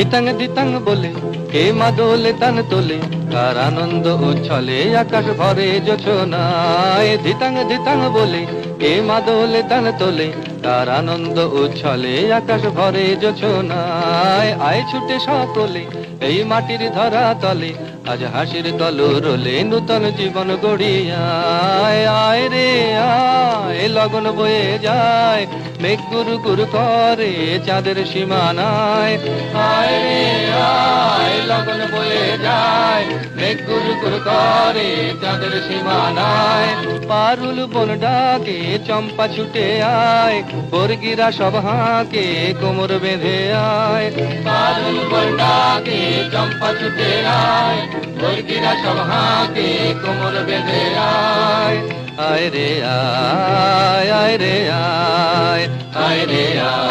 ধিতাং ধিতাং বলে কে মা দোলে তান তোলে কার আনন্দ উচ্ছলে আকাশ ভরে যোছনায় ধিতাং ধিতাং বলে কে মা দোলে তান তোলে কার আনন্দ উচ্ছলে আকাশ ভরে যোছনায় আয় ছুটে সকলে, এই মাটির ধরা তলে, আজ হাসির কলরলে নূতন জীবন গড়িয়ায়। আয় রে, আয়, লগন বয়ে যায়, মেঘ গুরু গুরু করে চাঁদের সীমানায়। গুরু করে সীমানায় পারুল বন ডাকে, চম্পা ছুটে আয়, বর্গিরা সব হাঁকে, কোমর বেঁধে আয়। পারুল বন ডাকে, চম্পা ছুটে আয়, বর্গিরা সব হাঁকে, কোমর বেঁধে আয়। আয় রে আয় আয় রে আয় আয় রে আয়।